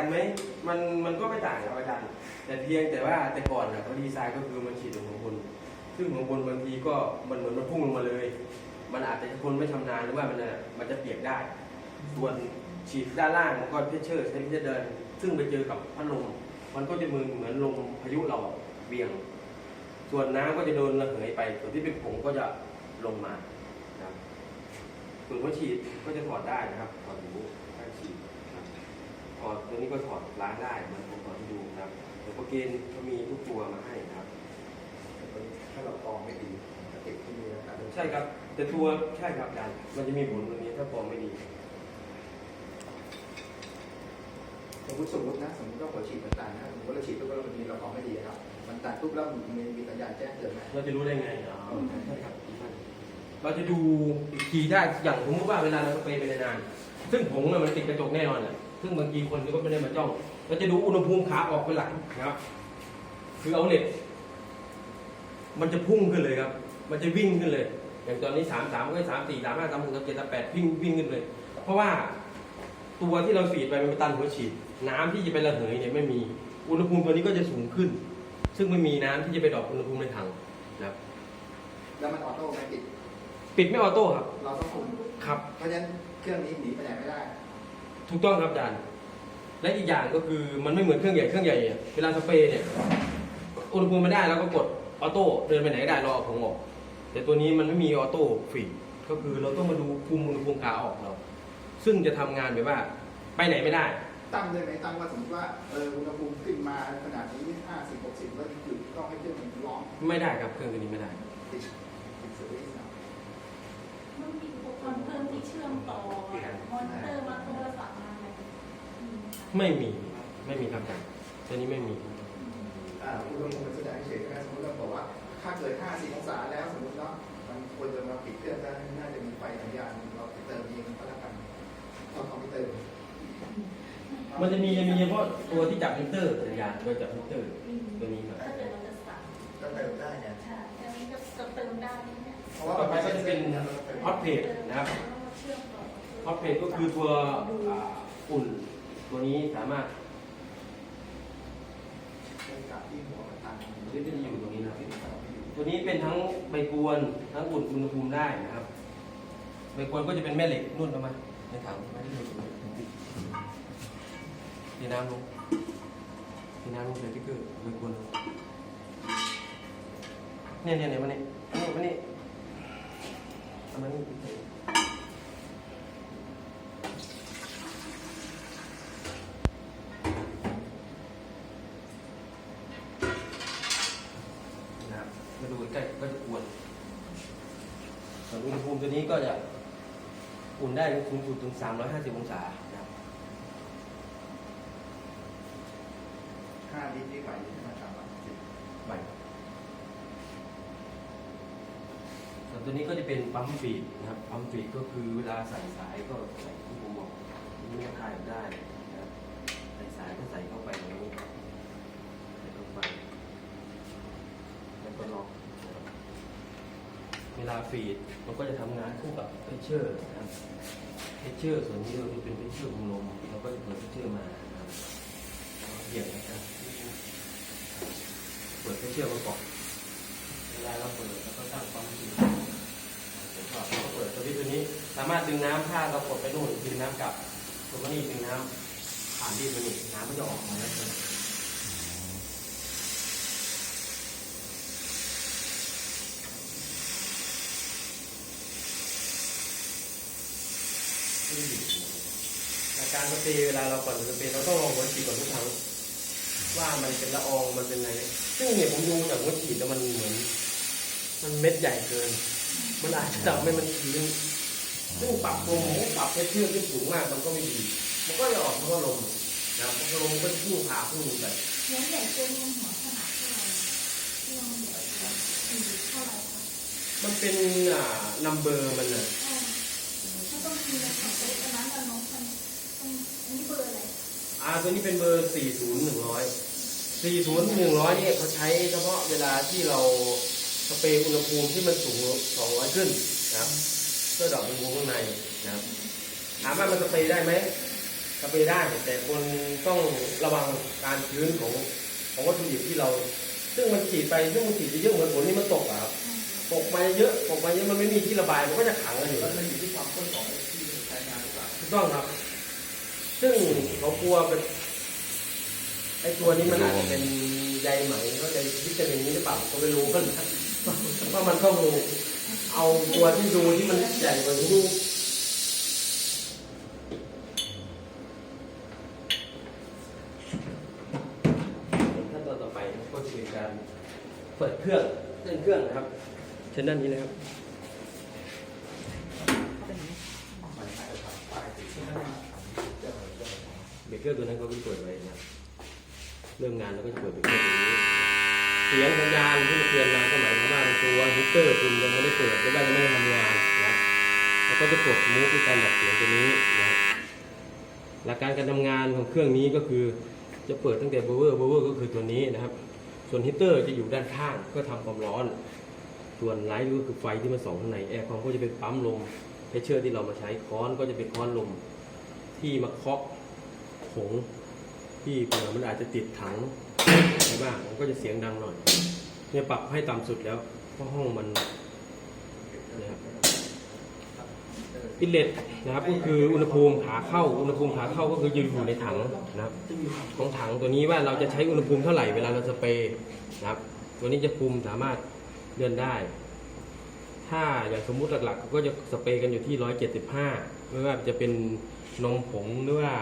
กันไหมมันมันก็ไม่ต่างครับอาจารย์ แต่เพียงแต่ว่าแต่ก่อนนะเขาดีไซน์ก็คือมันฉีดลงข้างบนซึ่งข้างบนบางทีก็มันเหมือนมันพุ่งลงมาเลย มันอาจจะคนไม่ชำนาญหรือว่ามันน่ะมันจะเปียกได้ ส่วนฉีดด้านล่างมันก็เพชเชอร์ใช้เพชเชอร์เดิน ซึ่งไปเจอกับพัดลมมันก็จะมือเหมือนลมพายุเราเบี่ยง ส่วนน้ำก็จะโดนระเหยไปส่วนที่เป็นผงก็จะลงมานะครับส่วนหัวฉีดก็จะถอดได้นะครับถอดหูข้างฉีดนะครับ ถอดตัวนี้ก็ถอดล้างได้เหมันผมถอดให้ดูนะครับเดี๋ยวโปรเกนเขามีทุกตัวมาให้นะครับ ถ้าเรากรองไม่ดีมันจะติดที่นี่นะครับใช่ครับ แต่ตัวใช่ครับอาจารย์มันจะมีผลตรงนี้ถ้าฟองไม่ดีสมมติสมมตินะสมมติว่าหัวฉีดมันตันนะสมมติเราฉีดปุ๊บแล้วมันมีเรากรองไม่ดีครับ มันตันปุ๊บแล้วมันมีมีสัญญาณแจ้งเตือนไหมเราจะรู้ได้ไงอ๋อใช่ครับเราจะดูอีกทีได้อย่างสมมติว่าเวลาเราสเปรย์ไปนานๆซึ่งผงเนี่ยมันติดกระจกแน่นอนแหละ ซึ่งบางทีคนก็ไม่ได้มาจ้องเราจะดูอุณหภูมิขาออกเป็นหลักนะครับ คือเอาเหล็กมันจะพุ่งขึ้นเลยครับ มันจะวิ่งขึ้นเลย อย่างตอนนี้สามสามก็สามสี่สามห้าสามหกสามเจ็ดสามแปดวิ่งวิ่งขึ้นเลย เพราะว่าตัวที่เราฉีดไปมันเป็นตันหัวฉีด น้ำที่จะไประเหยเนี่ยไม่มี อุณหภูมิตัวนี้ก็จะสูงขึ้น ซึ่งไม่มีน้ำที่จะไปดรอปอุณหภูมิในถังนะครับ แล้วมันออโต้ไม่ติด ปิดไม่ออโต้ครับ เราต้องคุมครับ เพราะฉะนั้นเครื่องนี้หนีไปไหนไม่ได้ ถูกต้องครับอาจารย์และอีกอย่างก็คือมันไม่เหมือนเครื่องใหญ่เครื่องใหญ่เนี่ยเวลาสเปรย์เนี่ยอุณหภูมิมันได้แล้วก็กดออโต้เดินไปไหนก็ได้รอเอาของออก แต่ตัวนี้มันไม่มีออโต้ฟรีก็คือเราต้องมาดูคุมอุณหภูมิขาออกเรา ซึ่งจะทำงานแบบว่า ไปไหนไม่ได้ตั้งได้ไหมตั้งว่าสมมติว่าเอออุณหภูมิขึ้นมาขนาดนี้ห้าสิบหกสิบแล้วหยุดต้องให้เครื่องมันร้องไม่ได้ครับเครื่องตัวนี้ไม่ได้ติดติดสวิตช์นะมันมีอุปกรณ์เพิ่มที่เชื่อมต่อมอนิเตอร์มาโทรศัพท์มาอะไรอืม ไม่มีไม่มีครับอาจารย์ตัวนี้ไม่มี อ่าอุณหภูมิมันแสดงเฉยๆนะสมมติเราบอกว่าถ้าเกิด 50 องศาแล้วสมมติเนาะมันควรจะมาปิดเครื่องได้น่าจะมีไฟสัญญาณเราไปเติมเองก็แล้วกันเอาคอมพิวเตอร์มันจะมีจะมีเฉพาะตัวที่จับมิเตอร์สัญญาณโดยจับมิเตอร์อืมตัวนี้ครับถ้าเกิดมันจะสั่นก็เติมได้เนี่ยใช่อันนี้ก็จะเติมได้เนี่ยเพราะว่าต่อไปก็จะเป็นฮอตเพจนะครับเชื่อมต่อฮอตเพจก็คือตัวอ่าอุ่น ตัวนี้สามารถเป็นกับที่หัวมันตันตัวนี้จะอยู่ตรงนี้นะครับตัวนี้เป็นทั้งใบกวนทั้งอุ่นอุณหภูมิได้นะครับ ใบกวนก็จะเป็นแม่เหล็กนุ่นประมาในถังม่ได้เลยทีน้ำลงทีน้ำลงเลยที่เกิดใบกวนลงเนี่ยเนี่ยเนี่ยมาเนี่ยนี่มานี่เอามานี่นะครับมาดูใกล้ๆก็จะกวนส่วนอุณหภูมิตัวนี้ก็จะอุ่ นได้สูงสุดถึง 350 องศานะครับห้าลิตรนี่ไหวใช่ไหมครับสิบใบส่วนตัวนี้ก็จะเป็นปั๊มฟีดนะครับ ปั๊มฟีดก็คือเวลาใส่สายก็ใส่ที่ผมบอกนี่ก็คลายได้นะครับใส่สายก็ใส่เข้าไปตรงนี้ใส่เข้าไปแล้วก็ล็อกนะครับ เวลาฟีดมันก็จะทำงานคู่กับเพชเชอร์นะครับเพชเชอร์ส่วนนี้เราจะเป็นเพชเชอร์ของลมเราก็จะเปิดเพชเชอร์มานะครับเหยียบนะครับเปิดเพชเชอร์มาก่อนเวลาเราเปิดแล้วก็ตั้างความถี่ผมก็เราก็เปิดสวิตช์ตัวนี้ สามารถดึงน้ำถ้าเรากดไปนู่นดึงน้ำกลับตัวนี้ดึงน้ำผ่านที่ตัวนี้น้ำก็จะออกมาแล้วอา การสเปรย์เวลาเราก่อนสเปรย์เราต้องลองหัวฉีดก่อนทุกครั้งว่ามันเป็นละอองมันเป็นอะไรซึ่งเนี่ยผมดูจากหัวฉีดแล้วมันเหมือน มันเม็ดใหญ่เกิน มันอาจจะทำให้มันชื้นซึ่งปรับลมปรับเพชรเชื่อขึ้นสูงมากมันก็ไม่ดี มันก็จะออกเพราะลมนะครับเพราะลมก็พุ่งผ่าพุ่งไปเลี้ยงใหญ่เกินหัวขนาดเท่าไหร่ที่เราใหญ่สี่เท่าไหร่มันเป็นอ่านัมเบอร์มันน่ะอ๋อไม่ต้องมีเลยค่ะเอันนั้นอันน้องมัน อันนี้เบอร์อะไร อ่าตัวนี้เป็นเบอร์ 40 100 40 100เนี่ยเขาใช้เฉพาะเวลาที่เราสเปรย์อุณหภูมิที่มันสูง 200 ขึ้นนะครับเพื่อดรอกอุณหภูมิข้างในนะครับถามว่ามันสเปรย์ได้ไหมสเปรย์ได้แต่คนต้องระวังการชื้นของของวัตถุดิบที่เรา ซึ่งมันฉีดไปซึ่งมันฉีดไปเยอะเหมือนฝนที่มันตกอะครับตกมาเยอะตกมาเยอะมันไม่มีที่ระบายมันก็จะขังกันอยู่แล้วมันอยู่ที่ความข้นของที่ใช้งานหรือเปล่าถูกต้องครับ ซึ่งเขากลัวเป็นไอ้ตัวนี้มันอาจจะเป็นใยไหมเขาใจวิตามินนี้หรือเปล่าก็ไม่รู้กันว่ามันต้องเอาตัวที่ดูที่มันใหญ่กว่านี้ขั้นตอนต่อไปก็จะเป็นการเปิดเครื่องเล่นเครื่องนะครับเช่นด้านนี้นะครับ เบรกเกอร์ตัวนั้นเขาเพิ่งเปิดไว้นะครับเริ่มงานเราก็จะเปิดเบรกเกอร์ตัวนี้เสียงสัญญาณที่มันเตือนมาก็หมายความว่าตัวฮีตเตอร์คุณยังไม่ได้เปิดหรือว่ายังไม่ได้ทำงานนะครับเราก็จะกดมูฟในการดับเสียงตัวนี้นะหลักการการทำงานของเครื่องนี้ก็คือจะเปิดตั้งแต่เบอร์เวอร์เบอร์เวอร์ก็คือตัวนี้นะครับ ส่วนฮีตเตอร์จะอยู่ด้านข้างเพื่อทำความร้อน ส่วนไลท์ก็คือไฟที่มันส่องข้างในแอร์คอมก็จะเป็นปั๊มลมเพชเชอร์ที่เรามาใช้ค้อนก็จะเป็นค้อนลมที่มาเคาะ ผงที่เผื่อมันอาจจะติดถังอะไรบ้างมันก็จะเสียงดังหน่อยเนี่ยปรับให้ต่ำสุดแล้วเพราะห้องมันนะครับอินเลตนะครับก็คืออุณหภูมิขาเข้าอุณหภูมิขาเข้าก็คือยืนอยู่ในถังนะครับของถังตัวนี้ว่าเราจะใช้อุณหภูมิเท่าไหร่เวลาเราสเปรย์นะครับ ตัวนี้จะคุมสามารถเลื่อนได้ ถ้าอย่างสมมุติหลักๆ ก็จะสเปรย์กันอยู่ที่ 175 ไม่ว่าจะเป็นนมผงหรือว่า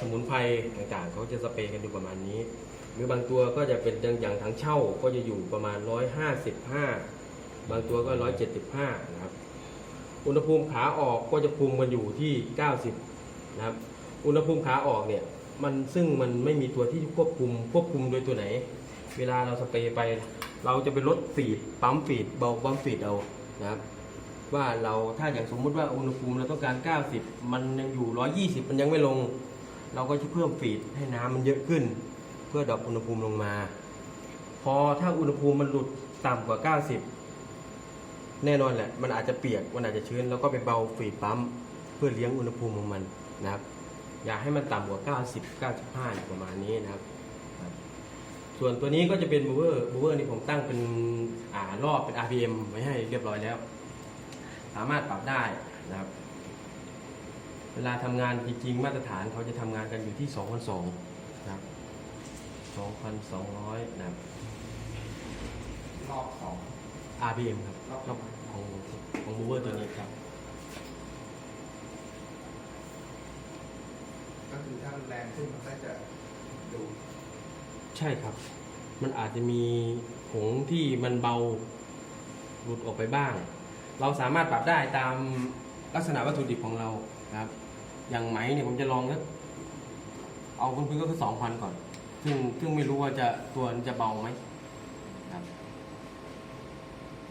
สมุนไพรต่างๆ เขาจะสเปรย์กันอยู่ประมาณนี้ หรือบางตัวก็จะเป็นอย่างถังเช่าก็จะอยู่ประมาณ 155 บางตัวก็ 175 นะครับ อุณหภูมิขาออกก็จะคุมกันอยู่ที่ 90 นะครับ อุณหภูมิขาออกเนี่ยมันซึ่งมันไม่มีตัวที่ควบคุมควบคุมโดยตัวไหน เวลาเราสเปรย์ไป เราจะไปลดฟีดปั๊มฟีดเบาปั๊มฟีดเอานะครับว่าเราถ้าอย่างสมมุติว่าอุณหภูมิเราต้องการ 90 มันยังอยู่ 120 มันยังไม่ลง เราก็จะเพิ่มฟีดให้น้ำมันเยอะขึ้น เพื่อดรอปอุณหภูมิลงมา พอถ้าอุณหภูมิมันหลุดต่ำกว่า 90 แน่นอนแหละ มันอาจจะเปียกมันอาจจะชื้น แล้วก็ไปเบาฟีดปั๊มเพื่อเลี้ยงอุณหภูมิของมันนะครับ อย่าให้มันต่ำกว่า 90 95ประมาณนี้นะครับ ส่วนตัวนี้ก็จะเป็นบูเวอร์บูเวอร์นี่ผมตั้งเป็นอ่ารอบเป็น RPM ไว้ให้เรียบร้อยแล้ว สามารถปรับได้นะครับ เวลาทำงานจริงๆ มาตรฐานเขาจะทำงานกันอยู่ที่ 2,200นะครับ2,200นะครับ รอบสอง RPM ครับรอบรอบของของบูเวอร์ตัวนี้ครับ ก็คือถ้าแรงขึ้นมันก็จะดูใช่ครับ มันอาจจะมีผงที่มันเบาหลุดออกไปบ้าง เราสามารถปรับได้ตามลักษณะวัตถุดิบของเรา นะครับ อย่างไหมเนี่ยผมจะลองสักเอาพื้นๆก็คือสองพันก่อน ซึ่งซึ่งไม่รู้ว่าจะตัวมันจะเบาไหมครับ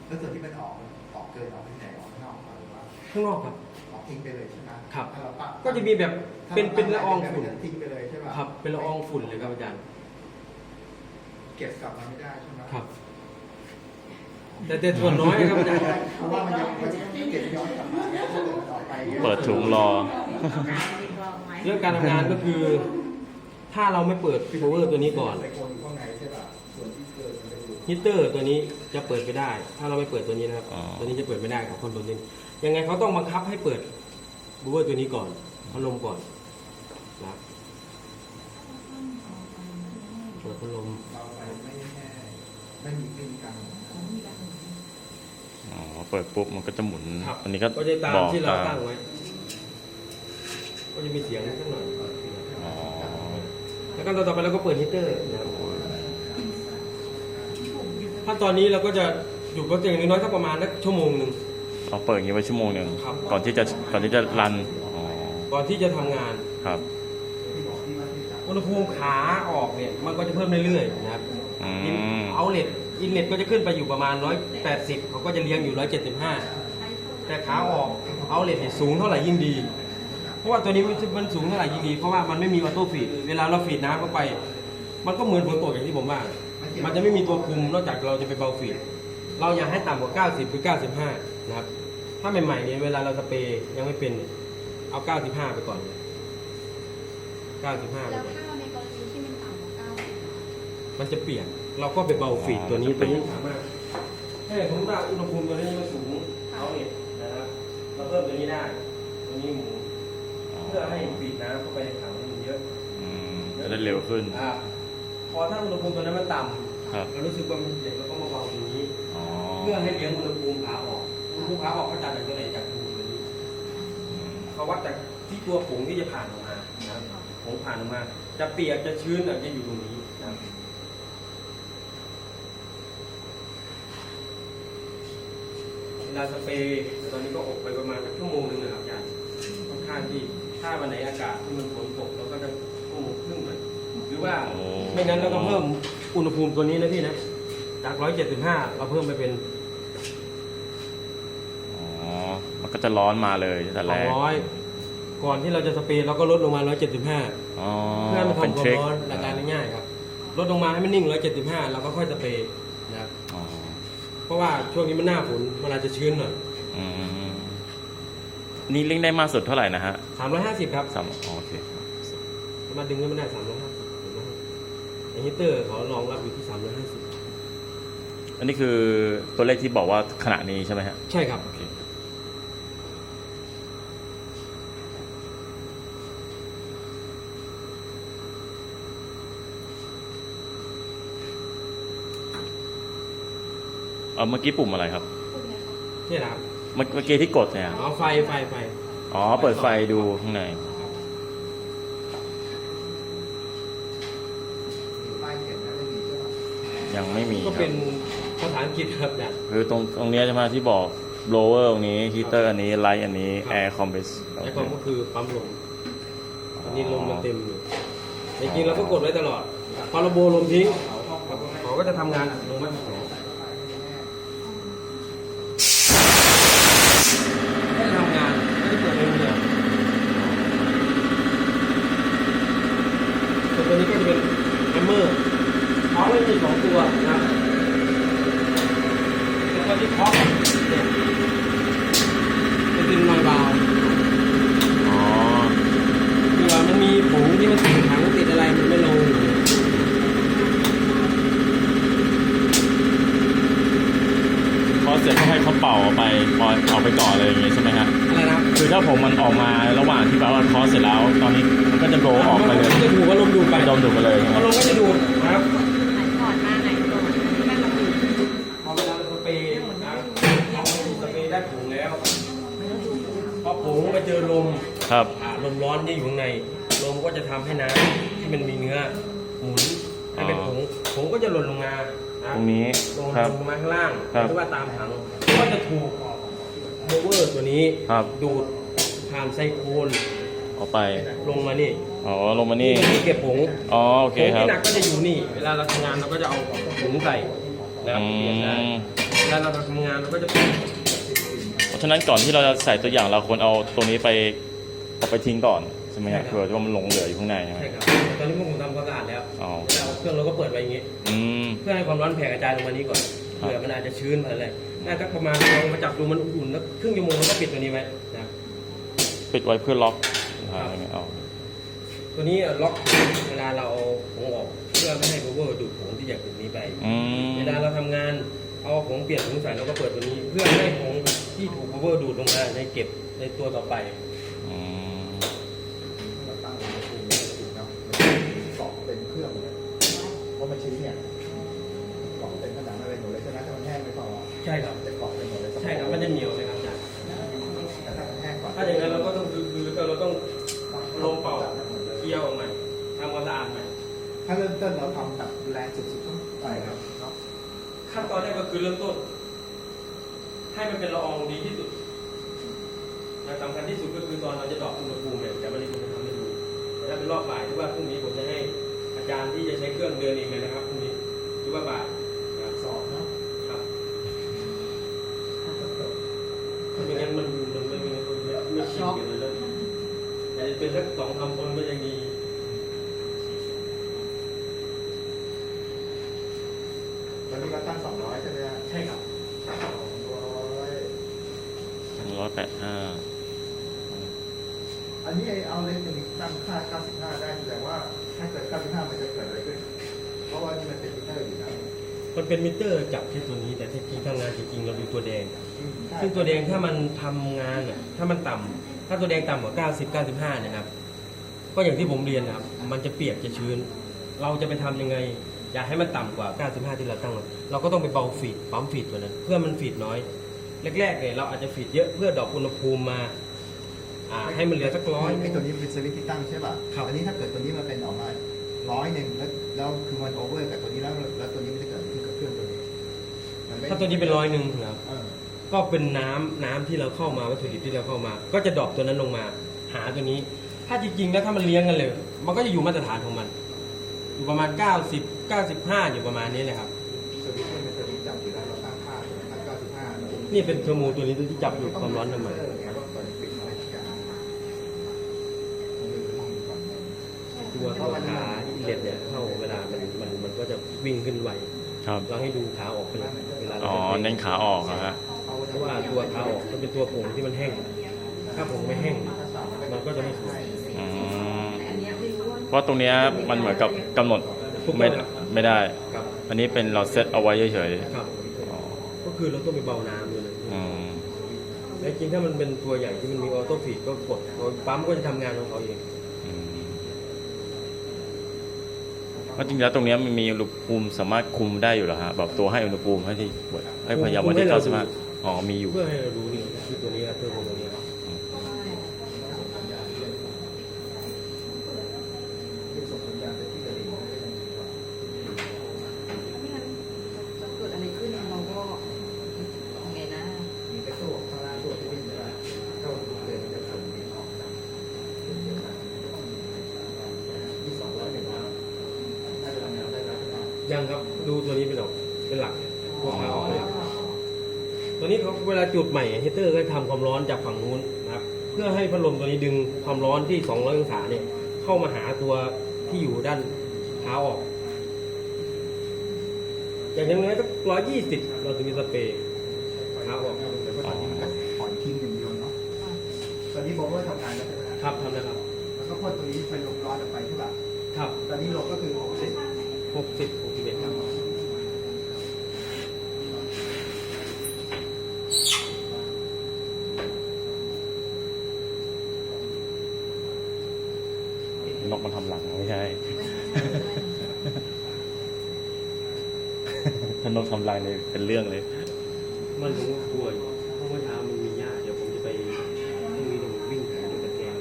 แล้วส่วนที่มันออกออกเกินออกที่ไหนออกข้างนอกหรือว่าข้างนอกครับออกทิ้งไปเลยใช่ไหมครับถ้าเราปรับก็จะมีแบบถ้าเป็นราเป็นละอองฝุ่นมัจะทิ้งไปเลยใช่ป่ะครับ เป็นละอองฝุ่นเลยครับอาจารย์เก็บกลับมาไม่ได้ใช่ไหมครับ แต่แต่ส่วนน้อยครับอาจารย์ เพราะว่ามันยังมันจะเก็บย้อนกลับมาถ้าเกิดมันออกไปนี่ยเปิดถุงรอ เรื่องการทำงานก็คือ ถ้าเราไม่เปิดโฟเวอร์ตัวนี้ก่อนไซโคนอยู่ข้างในใช่ป่ะส่วนที่เกิดมันจะอยู่ฮีตเตอร์ตัวนี้จะเปิดไม่ได้ ถ้าเราไม่เปิดตัวนี้นะครับ อ๋อ ตัวนี้จะเปิดไม่ได้ของคอนโทรลนี้ยังไงเขาต้องบังคับให้เปิดบูเวอร์ตัวนี้ก่อนพัดลมก่อนนะครับเปิดพัดลมเราไปไม่แน่ไม่มีไม่มีการ อ๋อเปิดปุ๊บมันก็จะหมุน ครับอันนี้ก็ก็จะตามบอกที่เราตามตั้งไว้ ก็จะมีเสียงสักหน่อยอ๋อแล้วก็ต่อไปเราก็เปิดฮีตเตอร์นะครับขั้นตอนนี้เราก็จะอยู่ก็อย่างน้อยๆสักประมาณสักชั่วโมงหนึ่ง เราเปิดอย่างนี้ไว้ชั่วโมงหนึ่งครับ ก่อนที่จะก่อนที่จะรันอ๋อก่อนที่จะทำงาน ครับที่บอกที่ว่าที่จับอุณหภูมิขาออกเนี่ย มันก็จะเพิ่มเรื่อยๆนะครับอืมเอาเลท อินเน็ตก็จะขึ้นไปอยู่ประมาณ 180 เขาก็จะเลี้ยงอยู่ 175 แต่ขาออกเอาเลทสูงเท่าไหร่ยิ่งดี เพราะว่าตัวนี้มันสูงเท่าไหร่ยิ่งดี เพราะว่ามันไม่มีออโต้ฟีด เวลาเราฟีดน้ำเข้าไป มันก็เหมือนฝนตกอย่างที่ผมว่า มันจะไม่มีตัวคุมนอกจากเราจะไปเบาฟีด เราอยากให้ต่ำกว่า 90 หรือ 95 นะครับ ถ้าใหม่ๆเนี่ยเวลาเราสเปรย์ยังไม่เป็น เอา 95 ไปก่อน 95แล้วถ้าในกรณีที่มันต่ำกว่าเก้าสิบ มันจะเปลี่ยนเราก็ไปเบาฟีดตัวนี้ตัวนี้สามารถให้สมมติว่าอุณหภูมิตัวนี้มันสูงเอาเนี่ยนะครับเราเพิ่มตัวนี้ได้ตัวนี้หมุนเพื่อให้ฟีดน้ำเข้าไปในถังมันเยอะอืมจะได้เร็วขึ้นอ่าพอถ้าอุณหภูมิตัวนั้นมันต่ครับำเรารู้สึกว่ามันเย็นเราก็มาเบาตรงนี้อ๋อเพื่อให้เลี้ยงอุณหภูมิขาออกอุณหภูมิขาออกเขาจัดจากตัวไหนจากอุณหภูมิตัวนี้อืมเขาวัดจากที่ตัวผงที่จะผ่านออกมานะครับผงผ่านออกมา จะเปียกจะชื้นอะจะอยู่ตรงนี้นะครับ เวลาสเปรย์ตอนนี้ก็อบไปประมาณสักชั่วโมงหนึงนะครับอาจารย์ค่อนข้างที่ถ้าวันไหนอากาศที่มันฝนตกเราก็จะชั่วโมงครึ่งหน่อยหรือว่าโอ้ไม่งั้นเราก็เพิ่มอุณหภูมิตัวนี้นะพี่นะจาก 175 เราเพิ่มไปเป็น อ๋อ มันก็จะร้อนมาเลยตั้งแต่แรก200 ก่อนที่เราจะสเปรย์เราก็ลดลงมา 175 อ๋อ เพื่อให้มันเป็นทำควาเช็มคร้อนหลักการง่ายๆครับ ลดลงมาให้มันนิ่ง 175 เราก็ค่อยสเปรย์นะครับอ๋อ เพราะว่าช่วงนี้มันหน้าฝนมันอาจจะชื้นหน่อยอืมนี่เล่งได้มากสุดเท่าไหร่นะฮะ350ครับสามอ๋อโอเคสามารถดึงให้มันได้350ไอฮิตเตอร์เขารองรับอยู่ที่350อันนี้คือตัวเลขที่บอกว่าขณะนี้ใช่ไหมฮะใช่ครับโอเค เออเมื่อกี้ปุ่มอะไรครับคุณเนี่ยค่ะนี่แหละครับเมื่อเมื่อกี้ที่กดเนี่ย อ๋อไฟไฟไฟอ๋อ เปิดไฟดูข้างในมีป้ายเขียนนะไม่มีใช่ไหมยังไม่มีก็ครัเป็บ นภาษาอังกฤษครับอาจารย์คือตรงตรงเนี้ยใช่ไหมที่บอก blower ตรงนี้ heater อันนี้ light อันนี้ ครับ air compress ไอ้ความก็คือปั๊มลมตอนนี้ลมมันเต็มอยู่จริงๆเราก็กดไว้ตลอด พอเราโบลมทิ้งเขาก็จะทำงานอัตโนมัติของเขาไม่ได้ทำงานไม่ได้เปิดเองเลยส่วนตัวนี้ก็จะเป็นแฮมเมอร์เขาไม่มีสองตัวนะครับเป็นตั วที่เคาะเนี่ยเป็นดินนอยบาวอ๋อเผื่อมันมีผงที่มันติดถังติดอะไรมันไม่ลงพอเสร็จก็ให้เขาเป่าออกไปปล่อยออกไปก่อนเลยอย่างงี้ใช่ไหมฮะอะไรนะครับคือถ้าผมมันออกมาระหว่างที่แบบว่าคอสเสร็จแล้ว ตอนนี้มันก็จะโบลออกไปเลยมันจะถูกว่าลมดูดไปดมดูดไปเลยใช่ไหม พอลมก็จะดูดนะครับ ไหนก่อนมาไหนก่อนแม่มาดู พอเวลาเราสเปรย์นะครับเราสเปรย์ได้ผงแล้วพอผงมา เจอลมครับอ่าลมร้อนที่อยู่ข้างใน ลมก็จะทำให้น้ำที่มันมีเนื้อหมุนให้เป็นผงผงก็จะหล่นลงมานะตรงนี้ลงครับ ลงมาข้างล่างครับ หรือว่าตามถังก็จะถูกโบเวอร์ตัวนี้ครับดูดผ่านไซโคนออกไปลงมานี่อ๋อลงมานี่ที่เก็บผง อ๋อโอผเคงครับที่หนักก็จะอยู่นี่ เวลาเราทำงานเราก็จะเอาผงใส่นะครับอืเปลี่ยนได้มเวลาเราทำงานเราก็จะเปลี่ยนเพราะ ฉะนั้นก่อนที่เราจะใส่ตัวอย่างเราควรเอาตัวนี้ไปเอาไปทิ้งก่อนใช่ไหมครับ เผื่อว่ามันหลงเหลืออยู่ข้างในใช่ไหม ใช่ครับตอนนี้พวกผมทำความสะอาดแล้วอ๋อ แล้วเอาเครื่องเราก็เปิดไว้อย่างงี้ อืม เพื่อให้ความร้อนแผ่กระจายลงมานี้ก่อนครับ เผื่อมันอาจจะชื้นอะไรน่าจะประมาณลองมาจับดูมันอุ่นๆแล้วครึ่งชั่วโมงแล้วก็ปิดตัวนี้ไว้นะครับปิดไว้เพื่อล็อกอะไรเงี้ยเอาตัวนี้ล็อกเวลาเราเอาผงออกเพื่อไม่ให้โบเวอร์ดูดผงที่จากตรงนี้ไป อืมเวลาเราทำงานเอาผงเปลี่ยนผงใส่เราก็เปิดตัวนี้ เพื่อให้ผง ที่ถูกโบเวอร์ดูดลงมาในเก็บในตัวต่อไปอืมเราตั้งอุณหภูมิไม่ได้ถูกนะเกาะเป็นเครื่องเนี่ยเพราะมันชิ้นเนี่ยเกาะเป็นผนังอะไรหมดเลยใช่ไหมถ้ามันแห้งไม่พอใช่ครับ จะเกาะเป็นหมดเลยใช่ครับมันจะเหนียวเลยครับอาจารย์แต่ถ้ามันแห้งก่อนถ้าอย่างนั้นเราก็ต้องคือคือเราต้องลมเป่าเคี่ยวใหม่ทำความสะอาดใหม่ถ้าเริ่มต้นเราทำแบบแรงสุดๆต้องไปครับเนาะขั้นตอนแรกก็คือเริ่มต้นให้ มันเป็นละอองดีที่สุดและสำคัญที่สุดก็คือตอนเราจะดรอกอุณหภูมิเนี่ยแต่วันนี้ผมจะทำให้ดูแต่ถ้าเป็นรอบบ่ายหรือว่าพรุ่งนี้ผมจะให้อาจารย์ที่จะใช้เครื่องเดินเองเลยนะครับพรุ่งนี้หรือว่าบ่ายนะครับสอบเนาะครับไม่งั้นมันมันไม่มีคนไม่ชินกันเลยแล้วแต่จะเป็นสักสองคำคนก็ยังดีตอนนี้ก็ตั้งสองร้อยใช่ไหมฮะใช่ครับ สองร้อยร้อยแปดห้าอันอันนี้เอาเลนส์ตัวนี้ตั้งค่า 95 ได้แสดงว่าถ้าเกิด 95 มันจะเกิดอะไรขึ้น เพราะว่านี่มันเป็นมิเตอร์อยู่แล้วมันเป็นมิเตอร์จับแค่ตัวนี้แต่ที่จริงทำงานจริงๆเราดูตัวแดง อืมใช่ซึ่งตัวแดงถ้ามันทำงานอะถ้ามันต่ำถ้าตัวแดงต่ำกว่า 90 95เนี่ยครับ ก็อย่างที่ผมเรียนนะครับ มันจะเปียกจะชื้น เราจะไปทำยังไง อยากให้มันต่ำกว่า 95 ที่เราตั้งไว้เราก็ต้องไปเบาฟีดปั๊มฟีดตัวนั้น เพื่อมันฟีดน้อย แรกๆเนี่ยเราอาจจะฟีดเยอะเพื่อดรอกอุณหภูมิมาอ่าให้มันเหลือสักร้อย ไอ้ตัวนี้เป็นสวิตช์ที่ตั้งใช่ป่ะครับ อันนี้ถ้าเกิดตัวนี้มันเป็นออกมาร้อยหนึ่งแล้วแล้วคือมันโอเวอร์กับตัวนี้แล้วแล้วตัวนี้มันจะเกิดอะไรขึ้นกับเครื่องตัวนี้มัไม่ถ้าตัวนี้เป็นร้อยหนึ่งนะครับ เออก็เป็นน้ำน้ำที่เราเข้ามาวัตถุดิบที่เราเข้ามา ก็จะดรอปตัวนั้นลงมา หาตัวนี้ ถ้าจริงๆแล้วถ้ามันเลี้ยงกันเลย มันก็จะอยู่มาตรฐานของมัน อยู่ประมาณ 90 95 อยู่ประมาณนี้เลยครับ สวิตช์เป็น นี่เป็นเทอร์โมตัวนี้ที่จับอยู่ความร้อนน้ำมันเออไงว่าเปิดปิดอะไรสักอย่างมันเป็นห้องก่อนตัวตัวขาอิเล็ตเนี่ยเข้าเวลามันมันมันก็จะวิ่งขึ้นไวครับเราให้ดูขาออกเป็นเวลาอ๋อเราจะเน้นขาออกนะฮะเพราะว่าตัวขาออกมันเป็นตัวผงที่มันแห้ง ถ้าผงไม่แห้ง มันก็จะไม่สวยอืมเพราะตรงเนี้ยมันเหมือนกับกำหนดไม่ไม่ได้ครับอันนี้เป็นเราเซตเอาไว้เฉยครับๆอ๋อก็คือเราต้องไปเบาน้ำด้วยนะ อืม แต่ จริงๆถ้ามันเป็นตัวใหญ่ที่มันมีออโต้ฟีดก็กดปั๊มก็จะทำงานของเขาเอง อืมเพราะจริงๆแล้วตรงเนี้ยมันมีอุณหภูมิสามารถคุมได้อยู่เหรอฮะแบบตัวให้อุณหภูมิให้ที่ให้พยายามไว้ที่เก้าสิบห้าอ๋อมีอยู่ เพื่อให้เรารู้นี่คือตัวนี้ครับเทอร์โบตัวนี้ครับ ที่ส่งสัญญาณไปที่กระดิ่งก็ยังดีกว่า ไม่งั้นจะเกิดอะไรขึ้นเราก็ยังไงนะ มีกระโซ่ข้างล่างตัวที่วิ่งไปแล้วเข้าเดินจะส่งวิ่งออกจากเดินเดินมาที่สองร้อยหนึ่งแล้วน่าจะทำงานได้แล้วใช่ไหม ยังครับดูตัวนี้เป็นหลักเป็นหลักตัวขาออกเลยตัวนี้เขาเวลาจุดใหม่เฮเตอร์ก็ทำความร้อนจากฝั่งนู้นนะครับ เพื่อให้พัดลมตัวนี้ดึงความร้อนที่ 200 องศาเนี่ย เข้ามาหาตัวที่อยู่ด้านเท้าออก อย่างน้อยก็ร้อยยี่สิบเราถึงมีสเปรย์เท้าออกแต่ว่าตอนนี้มันก็ถอนทิ้งอย่างเดียวเนาะตอนนี้บอกว่าทำงานแล้วใช่ไหมครับทำนะครับ แล้วก็พ่นตัวนี้ไปลมร้อนออกไปใช่ป่ะครับ ตอนนี้ลมก็คือหกสิบหกสิบหกสิบเอ็ดครับ นกมันทำหลังไม่ใช่ถ้านกทำรังเนี่ยเป็นเรื่องเลย มันรู้กลัวอยู่เพราะเมื่อเช้ามันมีหญ้าเดี๋ยวผมจะไปพรุ่งนี้เดี๋ยวผมวิ่งหาดูตะแกรง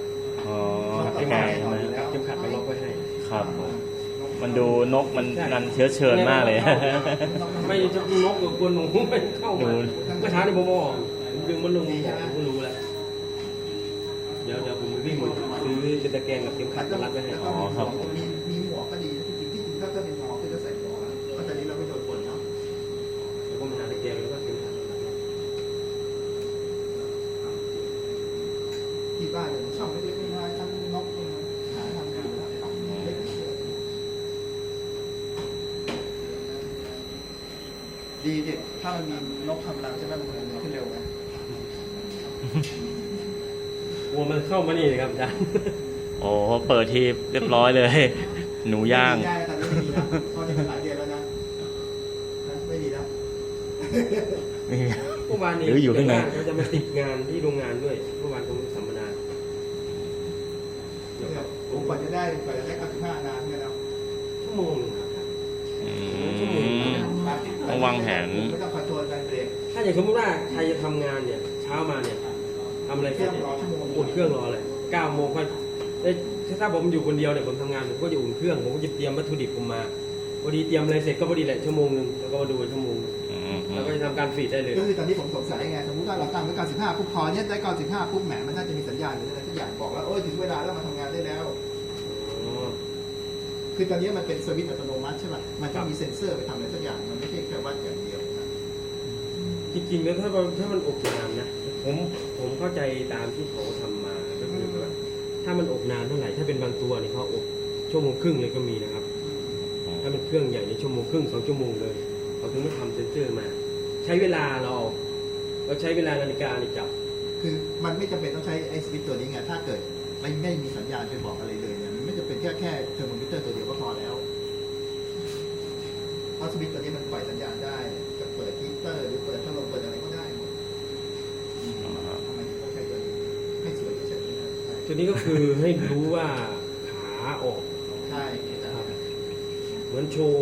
อ๋อขับที่ไงไงใช่ไหมเข็มขัดมันล็อกไว้ให้ ครับมันดูนกมันนันเชื้อเชิญมากเลย ไม่จะนกกับกวนหนูไม่เข้ามาดูเมื่อเช้านี่ผมออกผมดึงมันลงผมก็รู้แล้ว เดี๋ยวเดี๋ยวผมไปวิ่งซื้อ เป็นตะแกรงกับเข็มขัดมารัดไว้ให้แล้วก็มีหมวกมีมีหมวกก็ดีนะจริงๆที่จริงถ้าก็เป็นหมวกก็จะใส่หมวกเพราะตอนนี้เราไม่โดนฝนเนาะแล้วก็มาหาตะแกรงแล้วก็เข็มขัดที่บ้านเนี่ยช่องเล็กๆน้อยๆทั้งนกหาทำงานแล้วเล็กๆเยอะดีดิถ้ามันมีนกทำรังใช่ไหมมันจะขึ้นเร็วไงกลัวมันเข้ามานี่เลยครับอาจารย์ โอ้เปิดทีเรียบร้อยเลย หนูย่างไม่ได้ตอนนี้ไม่ดีนะเพราะนี่มันหลายเดือนแล้วนะนะไม่ดีแล้วเมื่อวานนี้หรืออยู่ข้างในเดี๋วเขาจะมาติดงานที่โรงงานด้วย เมื่อวานผมสัมมนาเดี๋ยวครับผมกว่าจะได้กว่าจะได้95นานเนี่ยนะชั่วโมงหนึ่งครับ อืม ต้องวางแผน ไม่ต้องคอนโทรลการเบรกถ้าอย่างสมมติว่าใครจะทำงานเนี่ย เช้ามาเนี่ยทำอะไรเคเสร็รื่จองเนี่ยรอชั่วโมงอุ่นเครื่องรอเลยเก้าโมงค่อย เอ้ยถ้าผมอยู่คนเดียวเนี่ยผมทำงานผมก็จะอุ่นเครื่องผมก็จะเตรียมวัตถุดิบผมมาพอดีเตรียมอะไรเสร็จก็พอดีแหละชั่วโมงหนึ่งแล้วก็มาดูชั่วโมงหนึ่งอืมแล้วก็จะทำการฟีดได้เลย ก็คือตอนนี้ผมสงสัยไงสมมติว่าเราตั้งไว้95ปุ๊บพอเนี่ยได้95ปุ๊บแหมมันน่าจะมีสัญญาณหรืออะไรสักอย่างบอกว่าโอ้ยถึงเวลาแล้วมาทำงานได้แล้ว อ๋อ คือตอนนี้มันเป็นสวิตช์อัตโนมัติใช่ป่ะมันต้องมีเซ็นเซอร์ไปทำอะไรสักอย่างมันไม่ใช่แค่วัดอย่างเดียวนะจริงๆแล้วถ้ามันถ้ามันอบนานนะผมผมเข้าใจตามที่เขาทำมาก็คือว่า ถ้ามันอบนานเท่าไหร่ถ้าเป็นบางตัวเนี่ยเขาอบชั่วโมงครึ่งเลยก็มีนะครับ ถ้าเป็นเครื่องใหญ่ในชั่วโมงครึ่งสองชั่วโมงเลยเขาถึงไม่ทำเซ็นเซอร์มา ใช้เวลาเราเอาเราใช้เวลานาฬิกาในจับ คือมันไม่จำเป็นต้องใช้ไอ้สวิตช์ตัวนี้ไงถ้าเกิดไม่ไม่มีสัญญาณไปบอกอะไรเลยเนี่ยมันไม่จะเป็นแค่แค่เทอร์โมมิเตอร์ตัวเดียวก็พอแล้วเพราะสวิตช์ตัวนี้มันปล่อยสัญญาณได้จะเปิดฮีตเตอร์หรือเปิด ตัวนี้ก็คือให้รู้ว่าขาออกใช่ครับเหมือนโชว์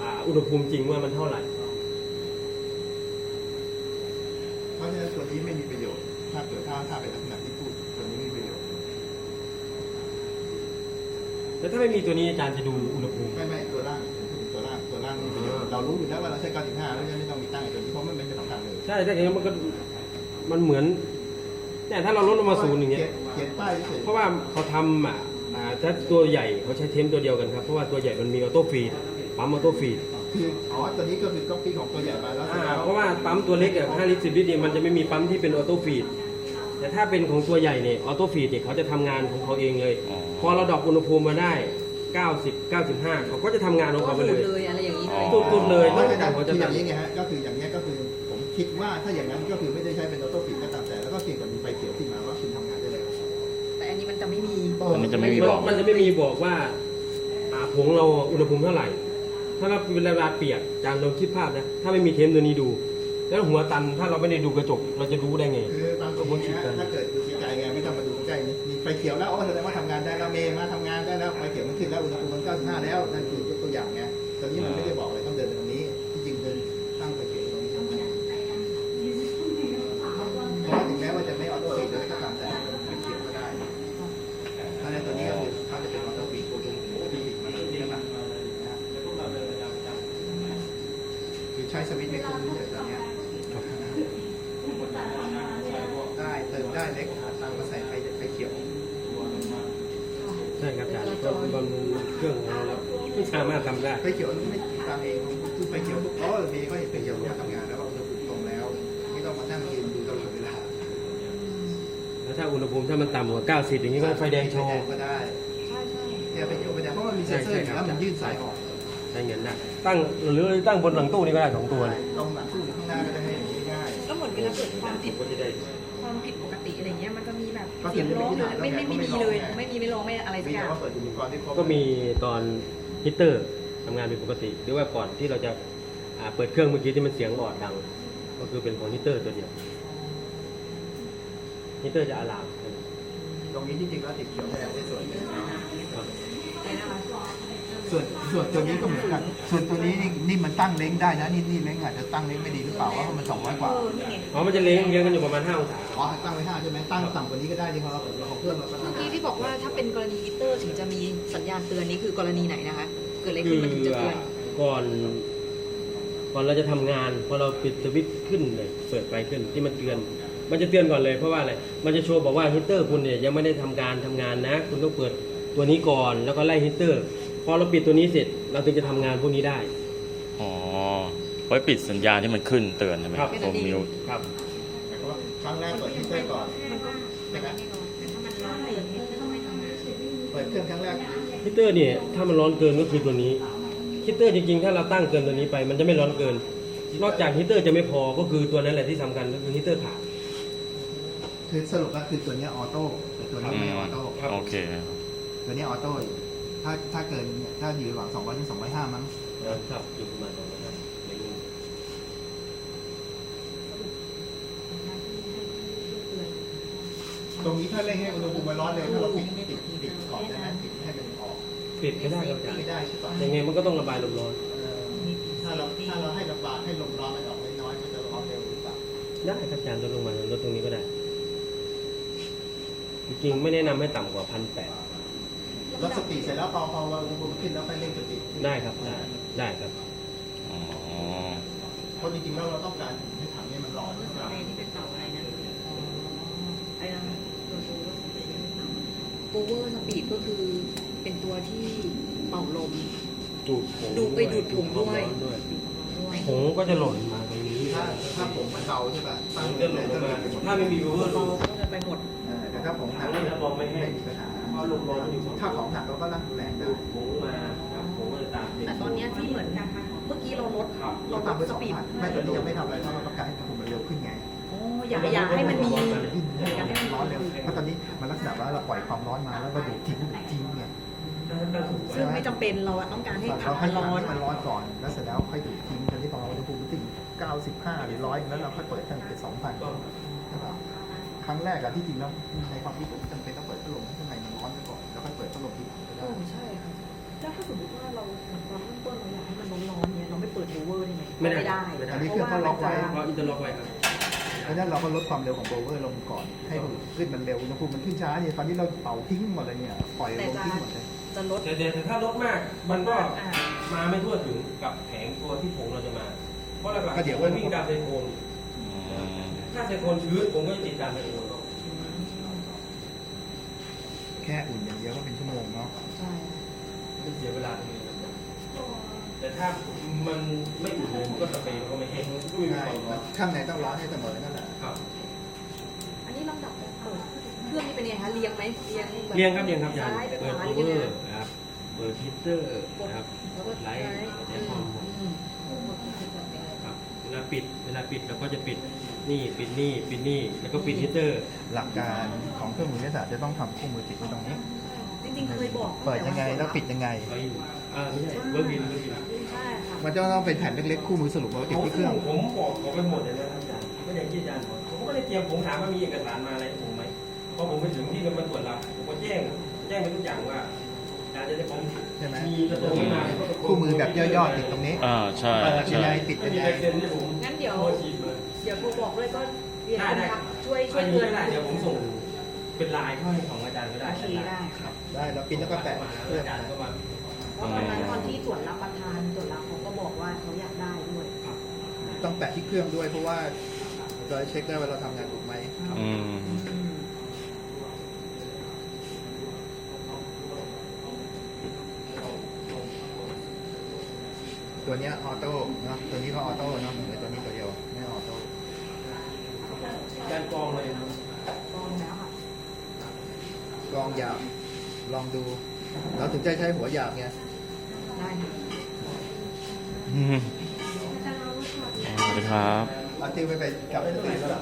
อ่าอุณหภูมิจริงว่ามันเท่าไหร่ เพราะฉะนั้นตัวนี้ไม่มีประโยชน์ ถ้าเกิดถ้าถ้าเป็นลักษณะที่พูดตัวนี้ไม่มีประโยชน์แล้วถ้าไม่มีตัวนี้อาจารย์จะดูอุณหภูมิไม่ไม่ตัวล่างผมพูดถึงตัวล่างตัวล่างมีประโยชน์เรารู้อยู่แล้วว่าเราใช้95แล้วยังไม่ต้องมีตั้งไอ้ตัวนี้เพราะมันไม่เป็นสำคัญเลยใช่ถ้าอย่างนี้นมันก็มันเหมือน เนี่ยถ้าเราลดลงมาศูนย์อย่างเงี้ย เขียนป้ายเฉยเพราะว่าเขาทำอะอ่าถ้าตัวใหญ่เขาใช้เทมตัวเดียวกันครับ เพราะว่าตัวใหญ่มันมีออโต้ฟีดปั๊มออโต้ฟีดคืออ๋อตัวนี้ก็คือก๊อปปี้ของตัวใหญ่มาแล้วเสร็จอ่าแล้วเพราะว่าปั๊มตัวเล็กอะ5ลิตร10ลิตรเนี่ยมันจะไม่มีปั๊มที่เป็นออโต้ฟีดแต่ถ้าเป็นของตัวใหญ่เนี่ยออโต้ฟีดเนี่ยเขาจะทำงานของเขาเองเลย อ๋อ พอเราดรอปอุณหภูมิมาได้ 90 95 เขาก็จะทำงานของก็เขาไปดูเลย เลยอะไรอย่างนี้อ๋อเลย สุดๆเลยไม่ตั้งใช่แต่เขาจะคืออย่างทำนี้ไงฮะก็คืออย่างนี้ยก็คือผมคิดว่าถ้าอย่างนั้นก็คือไม่ได้ใช้เป็นออโต้ฟิตก็ตามแต่ อันนี้จะไม่มีบอกมันจะไม่มีบอกว่าอ่าผงเราอุณหภูมิเท่าไหร่ ถ้าเราเป็นเวลาเปียกจานลองคิดภาพนะ ถ้าไม่มีเทมตัวนี้ดู แล้วหัวตันถ้าเราไม่ได้ดูกระจกเราจะรู้ได้ไง คือบางทีนะถ้าเกิดดูไกลๆไงไม่ต้องมาดูใกล้ๆนี่มีไฟเขียวแล้วอ๋อแสดงว่าทำงานได้แล้วเมย์มาทำงานได้แล้วไฟเขียวมันขึ้นแล้วอุณหภูมิมัน95แล้วนั่นคือยกตัวอย่างไงตอนนี้มันไม่ได้บอกเลยต้องเดินไปตรงนี้ที่จริงเดินตั้งไฟเขียวตรงนี้ทำงานเพราะว่าถึงแม้ว่าจะไม่ออโต้ฟิตเลยก็ตามแต่ไฟเขียวก็ได้เพราะฉะนั้นตัวนี้ก็คือเขาจะเป็นออโต้ฟิตตัวตรงโอ้ดีมาเลยนี่นะคือใช้สวิตช์ไม่คุ้มเลยตอนเนี้ย ได้เติมได้เล็กหาตังค์มาใส่ไฟไฟเขียว ใช่ครับอาจารย์ก็บำรุงเครื่องของเราแล้วไม่สามารถทำได้ไฟเขียวไม่ติดตามเองคือไฟเขียวปุ๊บอ๋อมีก็เห็นไฟเขียวมาทำงานแล้วก็อุณหภูมิตรงแล้ว ไม่ต้องมานั่งยืนดูตลอดเวลาแล้วถ้าอุณหภูมิถ้ามันต่ำกว่า 90 อย่างนี้ก็ไฟแดงโชว์ก็ได้ใช่ใช่เนี่ยไฟเขียวไฟแดงเพราะมันมีเซ็นเซอร์อแล้วมันยื่นสายออกใช้เงินได้ตั้งหรือตั้งบนหลังตู้นี่ก็ได้สองตัวเลยตรงหลังตู้หรือข้างหน้าก็ได้ให้ง่ายแล้วเหมือนเวลาเกิดความผิดความผิดปกติอะไรเงี้ยมันจะมีแบบเสียงร้องหรือไม่ไม่ไม่มีเลย ไม่มีไม่ร้องไม่อะไรสักอแต่ย่างว่าเปิดอุปกรณ์ที่ครบก็มีตอน ฮีตเตอร์ทำงานเป็นปกติหรือว่าก่อนที่เราจะอ่าเปิดเครื่องเมื่อกี้ที่มันเสียงออดดัง ก็คือเป็นของฮีตเตอร์ตัวเดียวฮีตเตอร์จะอะลามตรงนี้ที่จริงแล้วติดเขียวแดงได้ส่วนหนึ่งครับ ส่วนส่วนตัวนี้ก็เหมือนกัน ส่วนตัวนี้นี่นี่มันตั้งเล้งได้นะนี่นี่เล้งอาจจะตั้งเล้งไม่ดีหรือเปล่าว่ามันสองร้อยกว่าเออนี่ไงอ๋อมันจะเลี้ยงเลี้ยงกันอยู่ประมาณ5องศาอ๋อตั้งไว้ห้าใช่ไหมตั้งต่ำกว่านี้ก็ได้ที่เขาเราของเครื่องเราก็ตั้เมื่งอกี้ที่บอกว่าถ้าเป็นกรณีฮีตเตอร์ถึงจะมีสัญญาณเตือนนี้คือกรณีไหนนะคะ เกิดอะไรคืขึ้นอมันถึงจะเตือน ก่อนก่อนเราจะทำงานพอเราปิดสวิตช์ขึ้นเลยเปิดไฟขึ้นที่มันเตือน มันจะเตือนก่อนเลยเพราะว่าอะไรมันจะโชว์บอกว่าฮีตเตอร์คุณเนี่ยยังไม่ได้ทำการทำงานนะ คุณต้องเปิดตัวนี้ก่อนแล้วก็ไล่ฮีตเตอร์พ อเราปิดตัวนี้เสร็จเราถึงจะทำงานพวกนี้ได้ อ๋อ ไว้ปิดสัญญาณที่มันขึ้นเตือนใช่ไหมครับตัวมิวครับ หมายความว่าครั้งแรกเปิดฮีตเตอร์ก่อน มันก็มันก็ไม่ร้อนแต่ถ้ามันร้อนเตือนนี่ก็ต้องไม่ทำงานเปิดเครื่องครั้งแรก ฮีตเตอร์เนี่ยถ้ามันร้อนเกินก็คือตัวนี้ฮีตเตอร์จริงๆ ถ้าเราตั้งเกินตัวนี้ไป มันจะไม่ร้อนเกิน นอกจากฮีตเตอร์จะไม่พอก็คือตัวนั้นแหละที่สำคัญก็คือฮีตเตอร์ขาด คือสรุปก็คือตัวเนี้ยออโต้แต่ตัวนี้ไม่ออโต้ครับโอเค ตัวเนี้ยออโต้อยู่ ถ้าถ้าเกินถ้าอยู่ระหว่าง200ถึง205มั้งครับอยู่ประมาณตรงนั้นครับในรูปตรงนี้ถ้าเร่งให้อุณหภูมิมันร้อนเร็วถ้าเราปิดปิดปิดก่อนได้ไหมปิดให้มันออกปิดไม่ได้ครับอาจารย์ไม่ได้ใช่ปะยังไงมันก็ต้องระบายลมร้อนเออถ้าเราถ้าเราให้ระบายให้ลมร้อนมันออกน้อยๆมันจะร้อนเร็วหรือเปล่าได้ครับอาจารย์ลดลงมาลดตรงนี้ก็ได้จริงๆไม่แนะนำให้ต่ำกว่าพันแปด ลดสปีดเสร็จแล้วพอพออุณหภูมิขึ้นแล้วค่อยเร่งสปีดได้ครับได้ได้ครับอ๋อเพราะจริงๆแล้วเราต้องการให้ถังเนี้มันร้อนใช่ไหมไอ้นี่เป็นเต่าอะไรนะไอ้นั่นโอเวอร์สปีดก็คือเป็นตัวที่เป่าลมดูดผงดูดไปดูดผงด้วยความร้อนด้วยด้วยผงก็จะหล่นมาตรงนี้ถ้าถ้าผมมันเบาใช่ป่ะตั้งมันเรื่ก็องหเลล่ยนก็ลงมาถ้าไม่มีโอเวอร์เราโหลดก็จะไปหมดแต่ถ้าผมหนักอันนี้เรามองไม่ให้มี ปัญหาเพราะลมร้อนมันอยู่ถ้าของหนักเราก็นั่งดูแลได้ดูดผงมาครับผงก็จะตามแต่ตอนเนี้ยที่เหมือนเมื่อกี้เราลดครับเราเราลตามดไปสสองปีดพันไม่ตัวนี้ยังไม่ทำอะไรเพราะเราต้องการให้อุณหภูมิมันเร็วขึ้นไงอ๋ออย่าอย่าให้มันมีอยากให้มันร้อนเร็วราะตอนนี้มันลักษณะว่าเราปล่อยความร้อนมาแล้วก็ดูดทิ้งดูดทิ้งเนี่ยซึ่งไม่จำเป็นเราอะต้องการให้เราถังให้มันร้อนมันร้อนก่อนแล้วเสร็จแล้วค่อยดูดทิ้งตอนนี้พอเราอุณหภูมิถึง95หรือ100แล้วเราค่อยเปิดให้มันเป็น2,000ใช่ป่ะ ครั้งแรกอะที่จริงแล้วในความคิดผมจำเป็นต้องเปิดพัดลมให้ข้างในมันร้อนไปก่อนแล้วค่อยเปิดพัดลมที่หลังก็โอ้ได้ใช่ค่ะแล้วถ้าสมมติว่าเราเหมือนตอนเริ่มต้นเราอยากให้มันร้อนๆเนี่ยเราไม่เปิดโอเวอร์ได้ไหมไม่ได้ได้ไม่ได้อันนี้เครื่องเขาล็อกไว้เพราะอินเตอร์ล็อกไว้ครับเพราะฉะนั้นเราก็ลดความเร็วของโบรเวอร์ลงก่อนให้ขึ้นมันเร็วอุณหภูมิมันขึ้นช้าเนี่ยตอนนี้เราเป่าทิ้งหมดเลยเนี่ยปล่อยลงทิ้งหมดเลยจะลดแต่แต่ถ้าลดมากมันก็อ่ามาไม่ทั่วถึงกับแผงตัวที่ผงเราจะมา เพราะหลักก็เดี๋ยวๆมันวิ่งตามไซโคนอืม ถ้าไซโคนชื้นผมก็จะติดตามไซโคนแค่อุ่นอย่างเดียวก็เป็นชั่วโมงเนาะใช่มันเสียเวลาตรงนี้ครับแต่ถ้ามันไม่อุ่นเลยมันก็สเปรย์มันก็ไม่แห้งมันก็ไม่มีใช่ความร้อนข้างในต้องร้อนให้เสมอนั่นแหละครับ อันนี้ลำดับการเปิดเครื่องนี้เป็นยังไงคะเรียงไหมเรียงแบบเรียงครับเรียงครับอาจารย์ซ้ายไปขเปิดวาโอเรียงเวอไงร์นะครับเปิดฮีตเตอร์นะครับแล้วก็ไลไลท์ท์แอร์คอนอืมครับเวลา ปิด เวลาปิดเราก็จะปิดนี่ปิดนี่ปิดนี่แล้วก็ปิดฮีตเตอร์ หลักการของเครื่องมือวิทยาศาสตร์จะต้องทำคู่มือติดไว้ตรงนี้ จริงๆเคยบอกเปิดยังไงแล้วปิดยังไง ไว้อ่าไม่ใช่เวิร์กวินเวิร์กวินใช่ค่ะมันจะต้องเป็นแผ่นเล็กๆคู่มือสรุปเอาไว้ติดที่เครื่อง ผมบอกเขาไปหมดเลยนะครับอาจารย์ก็อย่างที่อาจารย์บอกผมก็เลยเตรียมผมถามว่ามีเอกสารมาอะไรให้ผมไหมพอผมไปถึงที่มันตรวจรับผมก็แจ้ง แจ้งไปทุกอย่างว่าอาจารย์จะได้ผมใช่ไหม มีกระตุ้นมาคู่มือแบบย่อๆติดตรงนี้ อ่าใช่เปิดยังใช่ไงปิดไม่ยังมีไงลายเซ็นให้ผมงั้นเดี๋ยว โทรชีพเลยเดี๋ยวโทรบอกด้วยก็เรียนได้ได้นะครับช่วยช่อัวยนเตืนี้อนก็ได้เดี๋ยวผมส่งเป็นไลน์เข้าให้ของอาจารย์ก็ได้โอเคได้ครับได้แล้วปริ้นแล้วก็แปะมาเครื่องอาจารย์ก็มา เพราะตอนนั้นตอนที่ตรวจรับประทานตรวจรับเขาก็บอกว่าเขาอยากได้ด้วยต้องแปะที่เครื่องด้วยเพราะว่าเราจะเช็คได้ว่าเราทำงานถูกไหม อืม ตัวเนี้ยออโต้เนาะตัวนี้ก็ออโต้เนาะเหลือตัวนี้ตัวเดียวไม่ออโต้อาจารย์กรองเลยนะลองแล้วค่ะลองหยาบลองดูเราถึงจะใช้หัวหยาบไงได้ค่ะอืมสวัสดีครับอาทิตย์ไปไปกลับไปสตรีแล้วล่ะ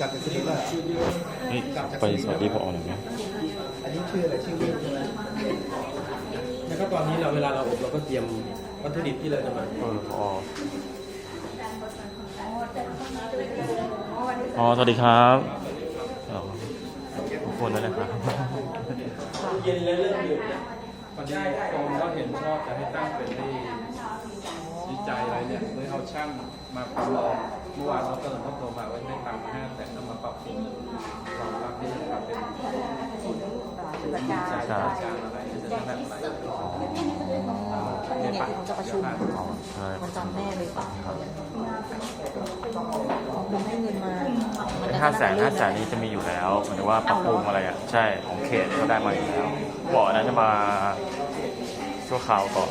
กลับไปสตรีแล้วล่ะเฮ้ยไปสวัสดีพอหน่อยไหมอันนี้ชื่ออะไรชื่อวิวใช่ไหมแล้วก็ตอนนี้เราเวลาเราอบเราก็เตรียม วัตถุดิบที่เราจะมาเออพออ๋อสวัสดีครับอ๋อขอบคุณด้วยนะครับเย็นแล้วเริ่มดื่มนะวันนี้กรมก็เห็นชอบจะให้ตั้งเป็นที่วิจัยอะไรเนี่ยเลยเอาช่างมาประเมินเมื่อวานเราเติมเขาโทรมาว่าได้ตังค์มาห้าแต่ต้องมาปรับปรุงรองรับที่จะทำเป็นวิจัยการอะไรจะทำอะไร เนี่ยเขาจะประชุมใช่วันจันทร์แม่เลยป่ะของคุณให้เงินมาไอ้ห้าแสนห้าแสนนี้จะมีอยู่แล้วหมายถึงว่าปรับปรุงอะไรอะ ใช่ของเขตก็ได้มาอยู่แล้วบอกอันนั้นจะมาชั่วคราวก่อน